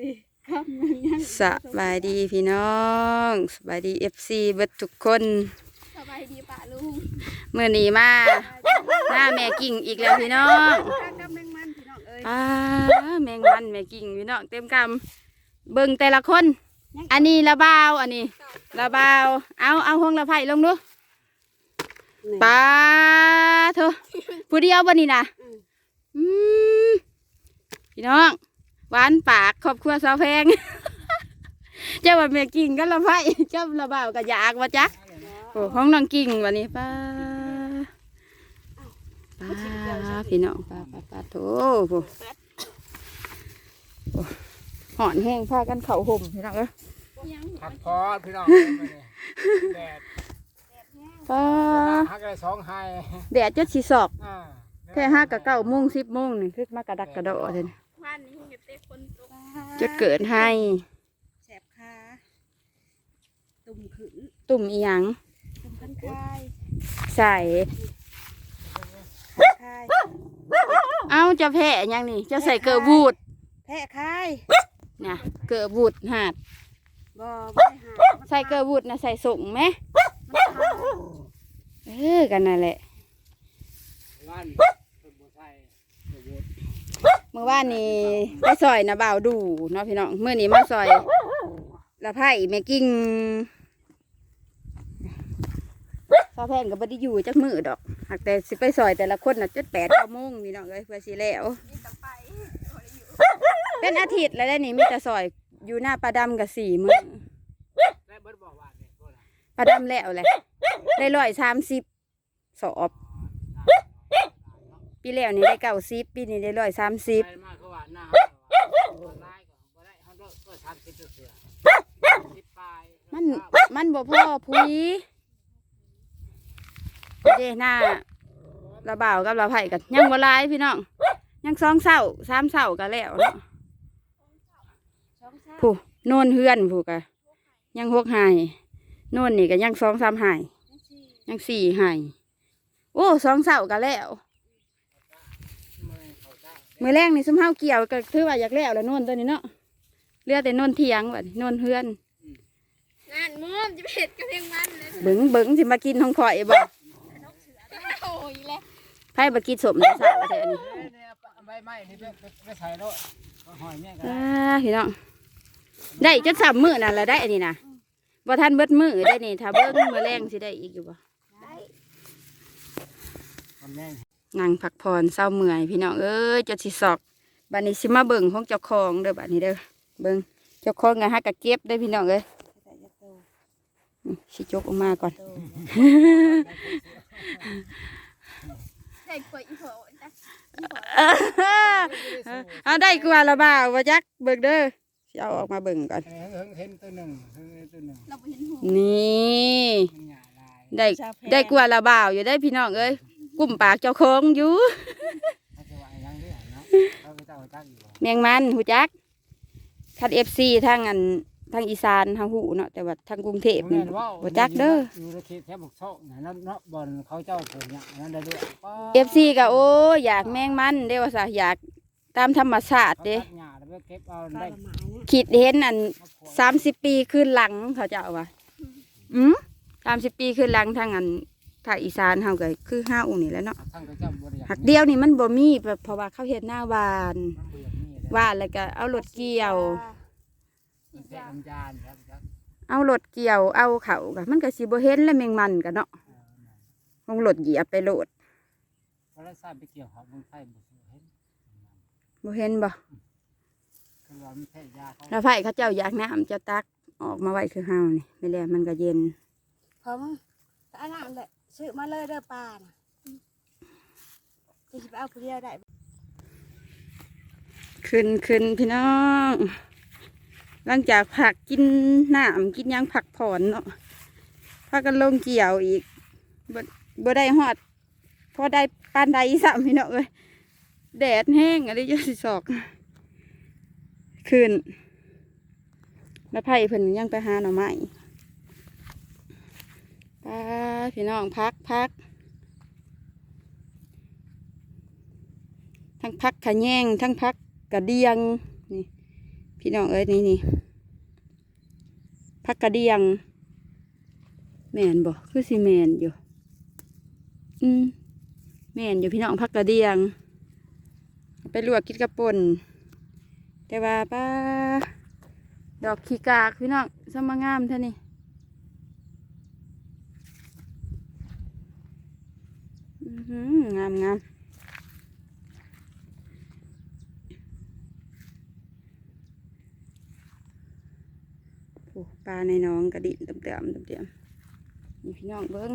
ดีครับมันยังสบายดีพี่น้องสบายดีเอฟซีเบิดทุกคนสบายดีป่ะลุงเมื่อนี้มาหน้าแม่กิ่งอีกแล้วพี่น้องข้างกับแมงมันพี่น้องเอ้ยป้าแมงวันแม่กิ่งพี่น้องเต็มกำเบิ่งแต่ละคน อันนี้ระบาวอันนี้ระบาวเอาเอาห้องละไผ่ลงดูป้าเถอะผู้เดียวบ่นี่นะอืมพี่น้อง หวานปากครอบครัวสาวแพง เจ้าว่าแม่กิ่งก็ละไผ่เจ้าระบาวก็อยากว่าจ๊ะโอ้ห้องน้องกิ่งวันนี้ป้าป้าพี่น้องป้าป้าป้าโถโอ้โอ้หอนแห้งพากันเข่าห่มพี่น้องเอ้ยยังผักพอดพี่น้องเอ้ยมื้อนี้แดดป้าฮักได้สองไฮแดดจะสีสอกอ่าแค่ห้ากับเก้าโมงสิบโมงนี่คือมากระดักกระโดดเลย วันนี้เก็บเตะคนตกจะเกิดให้ แสบขาตุ่มขึ้นตุ่มอีหยังตุ่มขันคายใส่คายเอาจะแพ้หยังนี่ จะใส่เกลือบูดแพะคายนะเกลือบูดหาดบ่บ่ได้หาใส่เกลือบูดนะใส่ส่งไหมมันคายเออกันนั่นแหละ วันเพิ่นบ่ใส่บ่บูด เมื่อวานนี้ไปซอยนะบ่าวดูเนาะพี่น้องเมื่อนี้มาซอยละไผ่แม่กิ้งฟ้าแพงก็บ่ไดอยู่จักมือดอกหากแต่สิไปซอยแต่ละคนน่ะจุดแปดเก้าโมงพี่น้องเอ้ยเพื่อสิแล้วเป็นอาทิตย์แล้วได้นี่มีแต่ซอยอยู่หน้าปลาดำกับสี่มือปลาดำแล้วแหละได้ร้อยสามสิบสอบ ปีแล้วนี่ได้เก้าสิบปีนี้ได้ร้อยสามสิบไปมาคือว่าหน้าเฮาว่าลายก็บ่ได้เฮาเลิกก็30เสือ10ปลายมันมันบ่พอพุยเด้หน้าระบ่าวกับระไผ่กันยังบ่หลายพี่น้องยังสองเสาสามเสากันแล้วเนาะผู้โน่นเฮือนผู้กะยังหกหายโน่นนี่ก็ยังสองสามหายยังสี่หายโอ้สองเสากันแล้ว มือแรกนี่ซุมเฮาเกี่ยวก็ถือว่าอยากแล้วแล้วโน่นตัวนี้เนาะเหลือแต่โน่นเทียงบัดนี้โน่นเฮือนนั่นมุมจะเผ็ดกับแมงมันเลยเบิงเบิงสิมากินของข่อยบ่โอ้ยแล้วไผบ่กินสมแต่เช้าแท้อันนี้เอ้ยเนี่ยใบไม้นี่ไปไปไปใส่โลดก็หอยแม่ก็อ่าได้พี่น้องได้จนสามมื้อนั่นละได้อันนี้นะบ่ทันเบิดมื้อได้นี่ถ้าเบิ่งมื้อแรงสิได้อีกอยู่บ่ได้มั นั่งพักผ่อนเศร้าเมื่อยพี่น้องเอ้ยจะสิสอกบัดนี้สิมาเบิ่งของเจ้าของเด้อบัดนี้เด้อเบิ่งเจ้าของก็หากะเก็บได้พี่น้องเอ้ยแต่จะโตอืมสิจกออกมาก่อนได้กว่าอีโผจ้ะเอาได้กว่าละบ่าวบ่จักเบิ่งเด้อสิเอาออกมาเบิ่งก่อนเห็นตัวหนึ่งนี่ได้ได้กว่าละบ่าวอยู่ได้พี่น้องเอ้ย กุ่มปากเจ้าของอยู่เขาจะว่าอย่างนี้เนาะเขาก็จะเอาจักอยู่บ่แมงมันหูจักคัดเอฟซีทางอันทางอีสานทางหูเนาะแต่ว่าทางกรุงเทพนี่แม่นว่าบ่จักเด้ออยู่ในเขตแถบบุกโซกนะเนาะเนาะบอลเขาเจ้าปลูกเนี่ยนั่นได้ด้วยป้าเอฟซีก็โอ้ยอยากแมงมันเด้ว่าซะอยากตามธรรมชาติเขาเด้ตัดหญ้าแล้วไปเก็บเอาปลาได้ละหมาเนี่ยคิดเห็นอันมาขวดสามสิบปีขึ้นหลังเขาเจะเอาว่าอืมสามสิบปีขึ้นหลังทางอัน ทางอีสานเฮาก็คือห้าองค์นี่แหล้วเนาะทั้งกระจับบริหักเดียวนี่มันบ่มีแบบเพราะว่าเขาเฮ็ดหน้าหวานมันเบื่อนี่แหละหวานแล้วก็เอารถเกี่ยวมันแค่ลำจานครับจักเอารถเกี่ยวเอาเขาก็มันก็สิบ่เห็นแล้วแมงมันก็เนาะลงรถเหยียบไปโลดเพราะเราทราบไปเกี่ยวของมันไฟบุกเห็นบ่เห็นบ่คือว่ามันแพ้ยาเขาแล้วไผเขาเจ้าอยากน้ำเจ้าตักออกมาไว้คือเฮานี่ไม่แล้วมันก็เย็นพอมั้งแต่อันนั้นแหละ ซื้อมาเลยเด้อปลาน่ะจะสิไปเอาผู้เดียวได้ขึ้นขึ้นพี่น้อง หลังจากผักกินน้ำกินหยังผักผ่อนเนาะพากันลงเกี่ยวอีกบ่บ่ได้ฮอดพอได้ปานใดสามพี่น้องเอ้ยแดดแห้งอะไรจะสิสอก ขึ้นแล้วไผ่เพิ่นยังไปหาหน่อไม้ พี่น้องพักพัก ทั้งพักขะแยงทั้งพักกระเดียง นี่ พี่น้องเอ้ยนี่นี่ผักกระเดียง แมนบ่คือสิแมนอยู่ อืมแมนอยู่พี่น้องผักกระเดียง ไปลวกกินกระป่นแต่ว่าป้าดอกขี้กากพี่น้องสมงามเท่านี้อื้อหือ งามงามปลาในน้องกระดิ่งเต็มเต็มเต็มๆนี่พี่น้องเบิ้ง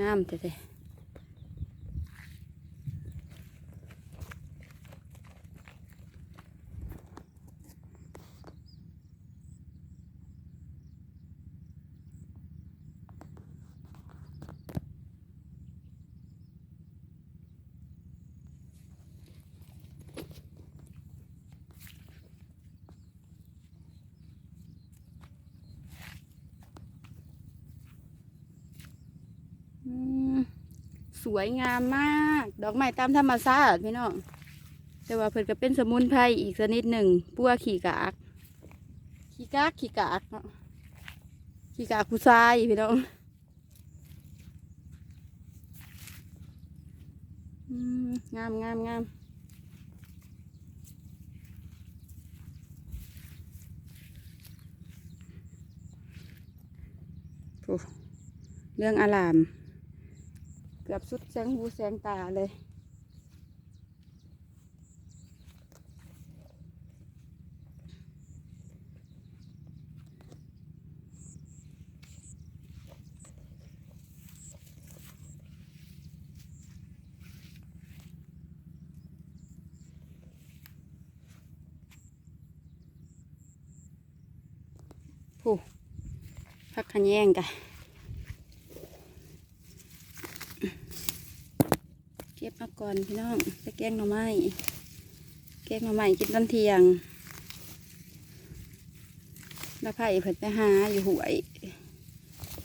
งามแท้ๆ อืมส วยงามมาก ดอกไม้ตามธรรมชาติพี่น้องแต่ว่าเพิ่นก็เป็นสมุนไพรอีกชนิดหนึ่งปัวขี่กากขี่กากขี่กากเนาะขี่กากผู้ชายพี่น้องงามงามงามเรื่องอาราม กือบสุดแสงหูแสงตาเลย ผู้พักขะแย่งกัน เก็บมาก่อนพี่น้องไปแกงหน่อไม้แกงหน่อไม้กินตอนเที่ยงแล้วไผ่เพิ่นไปหาอยู่หวย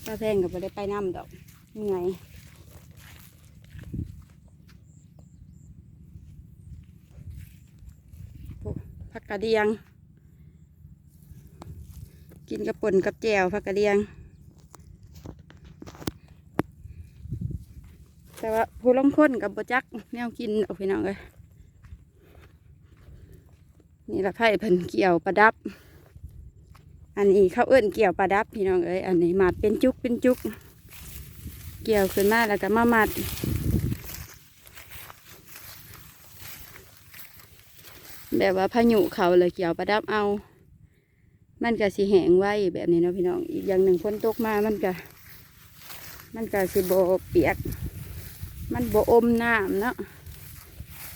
ตาแพงกับไปได้ไปน้ำดอกเหนื่อยผักกระเดียง กินกับป่นกับแจวผักกระเดียง แต่ว่าผู้ลงคนกับบจักแนวกินเอาพี่น้องเลยนี่ละไผ่เพิ่นเกี่ยวประดับ อันนี้เขาเอื้นเกี่ยวประดับพี่น้องเอ้ยอันนี้มัดเป็นจุกเป็นจุก เกี่ยวขึ้นมาแล้วก็มามัดแบบว่าพายุเขาเลยเกี่ยวประดับเอา มันก็สิแหงไว้แบบนี้เนาะพี่น้อง อีกอย่างหนึ่งฝนตกมา มันก็ มันก็สิโบเปียก มันโบอมน้ำเนาะ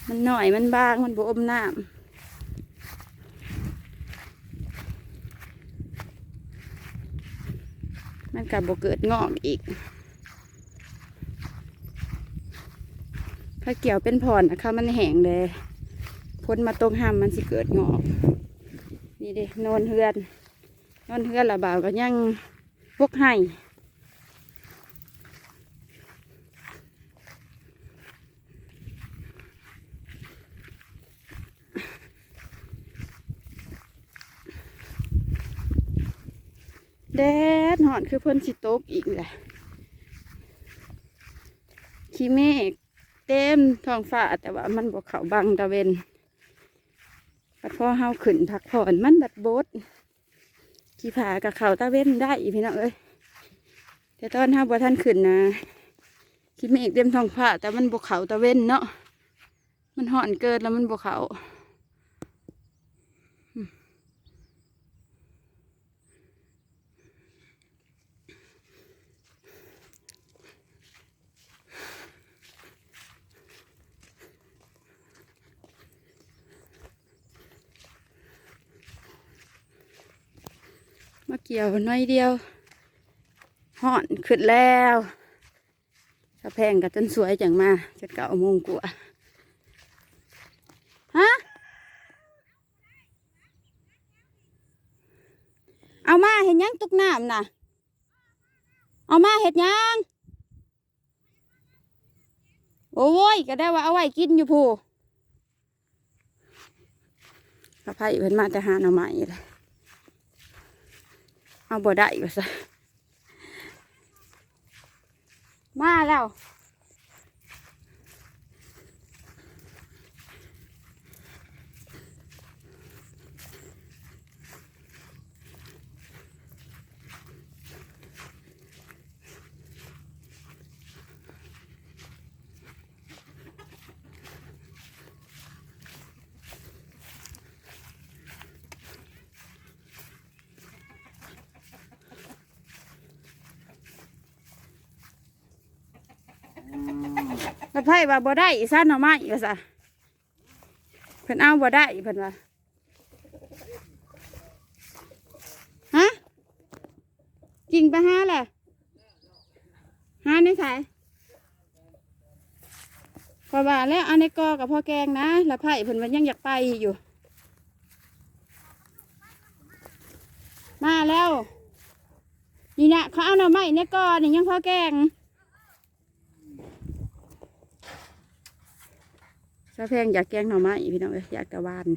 มันหน่อยมันบางมันโบอมน้ำมันก็บบเกิดงอกอีกถ้าเกี่ยวเป็นผ่อนนะคะมันแห้งเลยพ้นมาตรงห้ามมันสิเกิดงอกนี่เดินอนเฮือนนอนเฮือนละบ่าวก็ยังพวกให้ แดดหอนคือเพิ่นสิตกอีกแหละขี้เมฆเต็มท้องฟ้าแต่ว่ามันบอกเขาบังตะเวนปัดพ่อเฮาขึ้นพักผ่อนมันบัดโบดขี่ผากับเขาตะเวนได้อีพี่น้องเอ้ยแต่ตอนเฮาบ่ท่านขึ้นนะขี้เมฆเต็มท้องฟ้าแต่มันบกเขาตะเวนเนาะมันห่อนเกินแล้วมันบกเขา เกี่ยวน้อยเดียวห่อนขึ้นแล้วถ้าแพงกับจนสวยจังมาจะเก่าโมงกว่าฮะเอามาเห็นยังตุกน้ำนะเอามาเห็ดยังโโอ้ยก็ได้ว่าเอาไว้กินอยู่ผู้กระไพ่เพิ่นมาแต่หาหน่อไม้เลย เอาบ่ได้ก็ซะมาแล้ว ไพ่ว่าบ่ได้อีซ่านเอาไม้ก็ซะเพิ่นเอาบ่ได้เพิ่นว่าฮะกิ่งไปหาแหละหาในไสพอว่าแล้วอันในกอกับพ่อแกงนะ แล้วไผ่เพิ่นว่ายังอยากไปอยู่ มาแล้วนี่นะเขาเอาหน่อไม้ในกอนี่ยังพ่อแกง ซาแพงอยากแกงหน่อไม้พี่น้องเอ้ยอยากตะวาน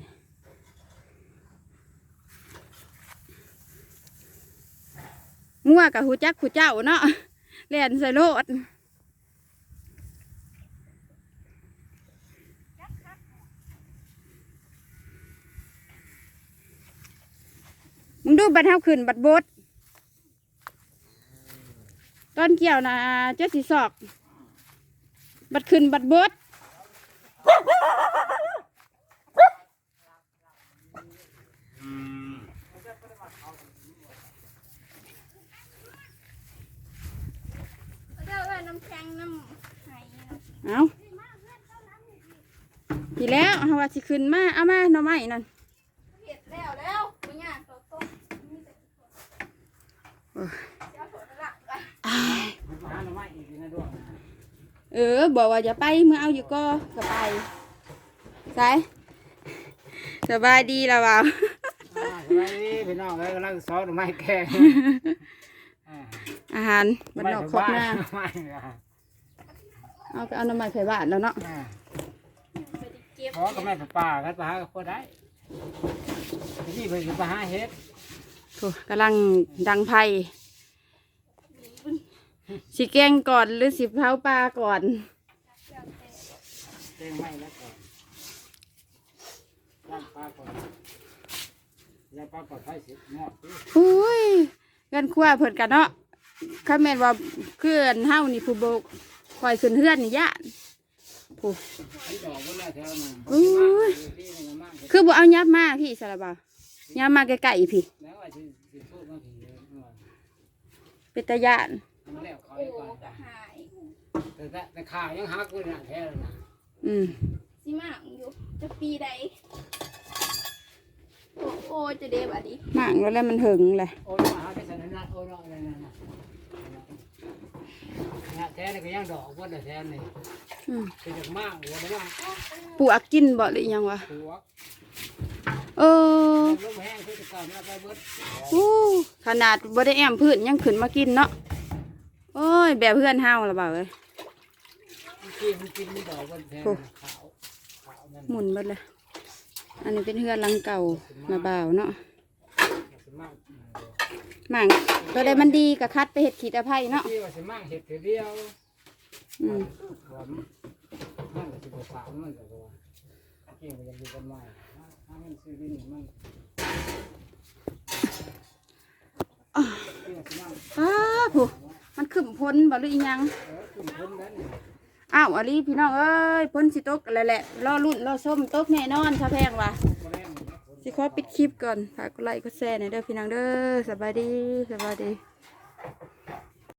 งัวกับหูจักหูเจ้าเนาะเล่นใส่โลดมึงดูบัดเท้าขึ้นบัดบดตอนเกี่ยวนะเจ้าสีสอก บัดขึ้นบัดบด เด้อเอ้ยน้ำแข็งน้ำไห เอาพี่ แล้วเอาว่าสิขึ้นมาเอามาหน่อไม้นั่นเห็ดแล้วแล้วไม่ยากตัวต้มมีแต่เจ้าถั่วละกันอ้ายหาหน่อไม้อีกนะด้วยเออบอกว่าจะไปเมื่อเอาอยู่ก็ก็ไปใส่สบายดีแล้วเปล่าอ่าสบายดีพี่น้องเอ้ยกำลังซอสหน่อไม้แกงอ่าอาหารบันนอกครบหน้าหน่อไม้อะเอาไปเอาหน่อไม้ไผ่บ้านแล้วเนาะ อ่าไป ดิเก็บขอกับแม่ป้ากันไปหากับพ่อได้ที่เพิ่นสิไปหาเฮ็ดโถกำลังดังไผ่สิแกงก่อนหรือสิเผาปลาก่อนเต้งไม้แล้วก่อนย่างปลาก่อนย่างปลาก่อนไฟสิหมอดดิอุ้ยเงินครัวเพิ่นกันเนาะข้าแม่นว่าเพื่อนเฮานี่ผู้โบกคอยขึ้นเฮือนนี่ยะ ผู้ที่ดอกก็แล้วแถวนึงอุ้ยที่นี่ก็มากคือบ่เอายับมาพี่สารบายับมาใกล้ๆพี่แล้วว่าสิสิพูดมาถึงเยอะว่าเป็นตาญาณมันแล้วเขาโอ้อีกก่อนกะหายแต่แต่แต่ข่าวยังหักอยู่นะแท้เลยนะอืมสิมากอยู่จะปีใดโอ้โอ้จะเดบอะดิมากแล้วแหละมันหึงแหละโอ้ยมาหาที่สันนัดโอ้ยเนาะอะไรนั่นน่ะ เนี่ยแท้นี่ก็ยังดอกว่าแต่แท้นี่อืมเป็นจากมากหัวได้มากปวกกินบ่หรือยังวะหัวเออลมแห้งคือจะกลับมาไปเบิดอู้ขนาดบ่ได้แอมพื้นยังขึ้นมากินเนาะโอ้ยแบบเพื่อนเฮาละบ่าวเอ้ยมันกินมันกินมันดอกวันแท้ขาวขาวนั่นหมุนเบิดเลยอันนี้เป็นเฮือนหลังเก่ามาบ่าวเนาะสิมาก หมางตัวใดมันดีก็คัดไปเฮ็ดขีดอภัยเนาะที่ว่าสิมากเห็ดเดียวอืมว่ามันก็สิบขาวมันก็ว่ากินก็ยังอยู่กันใหม่ถ้ามันซื้อดินมันอ้าผู้มันขึ้นพ้นบ่หรืออีหยังเออคุณพ้นแล้วนี่อ้าวอลีพี่น้องเอ้ยพ้นสิตกอะไรแหละรอรุ่นรอส้มตกแน่นอนถ้าแพงว่ะบ่แรงนี่นะ สิขอปิดคลิปก่อน ฝากกดไลค์กดแชร์หน่อยเด้อพี่น้องเด้อสบายดีสบายดี